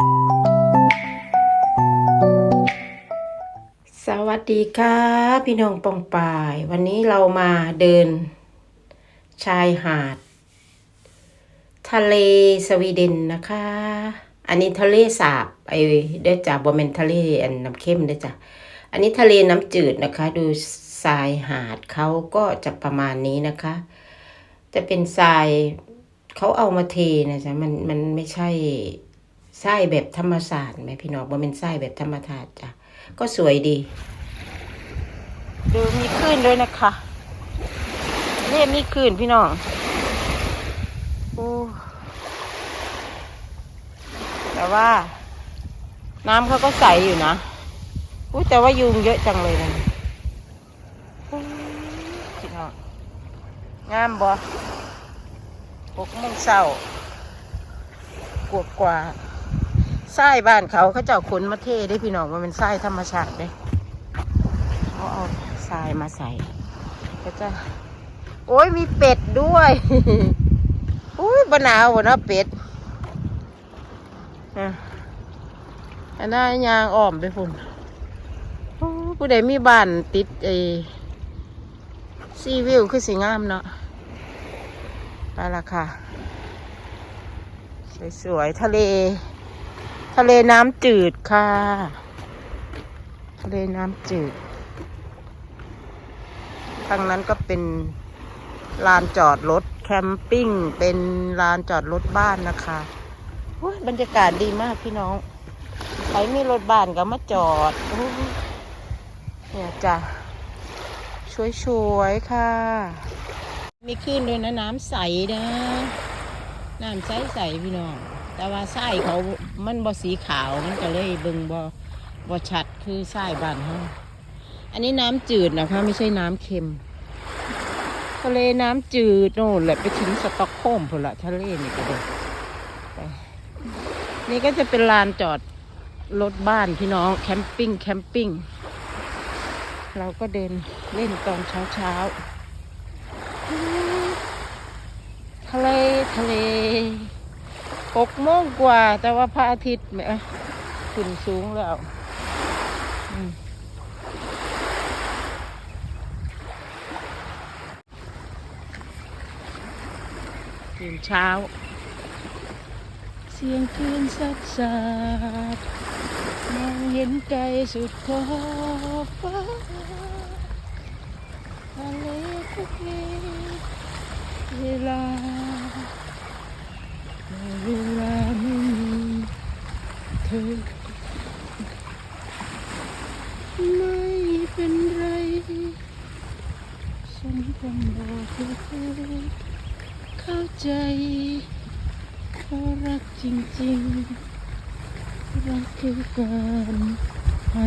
สวัสดีค่ะ พี่น้องปองปาย วันนี้เรามาเดิน ชายหาด ทะเลสวีเดนนะคะ อันนี้ทะเลสาบไอ้เด้จ้ะบ่แม่นทะเลอันน้ำเข้มเด้จ้ะอันนี้ทะเลน้ำจืดนะคะ ดูทรายหาดเขาก็จะประมาณนี้นะคะ จะเป็นทรายเขาเอามาเทนะจ๊ะมันมันไม่ใช่ ทรายแบบธรรมศาสตร์ไหมพี่น้องบ่เป็นทรายแบบธรรมชาติจ้ะก็สวยดี ดูมีคลื่นด้วยนะคะเนี่ยมีคลื่นพี่น้องโอ้แต่ว่า น้ำเขาก็ใสอยู่นะอู้แต่ว่ายุงเยอะจังเลยนะพี่น้องงามบ่หกโมงเช้ากวกว่า ไส้บ้านเขาเขาเจ้าขนมาเทได้พี่น้องมันเป็นไส้ธรรมชาติเด้เขาเอาทรายมาใส่ก็จะ โอ้ยมีเป็ดด้วยอุ้ยบหนาวบ่เนาะเป็ดอะอันนั้นยางอ้อมไปพุ่นผู้ใดมีบ้านติดไอ้ซีวิวคือสีงามเนาะไปละค่ะ สวยๆ ทะเล ทะเลน้ำจืดค่ะ ทะเลน้ำจืดทางนั้นก็เป็นลานจอดรถแคมปิ้ง เป็นลานจอดรถบ้านนะคะบรรยากาศดีมากพี่น้องใครมีรถบ้านก็มาจอดเนี่ยจ้ะสวยๆค่ะ มีคลื่นด้วยนะน้ำใสนะ น้ำใสใสพี่น้อง แต่ว่าไส้เขามันบ่สีขาวมันก็เลยเบิ่งบ่บ่ชัดคือไส้บ้านเขาอันนี้น้ำจืดนะคะ ไม่ใช่น้ำเค็ม ทะเลน้ำจืดโน่นแหละไปถึงสต็อกโฮล์มพนละทะเลนี่ก็เลยไปนี่ก็จะเป็นลานจอดรถบ้านพี่น้องแคมปิ้งแคมปิ้งเราก็เดินเล่นตอนเช้าเช้าทะเลทะเล หกโมงกว่า แต่ว่าพระอาทิตย์แหมขึ้นสูงแล้วตื่นเช้า เสียงคลื่นซัดสาดมองเห็นไกลสุดขอบฟ้าทะเลทุกนี้เวลา ธอ ไม่เป็นไร ฉันคงบอกเธอเข้าใจเพราะรักจริงๆ รักคือการให้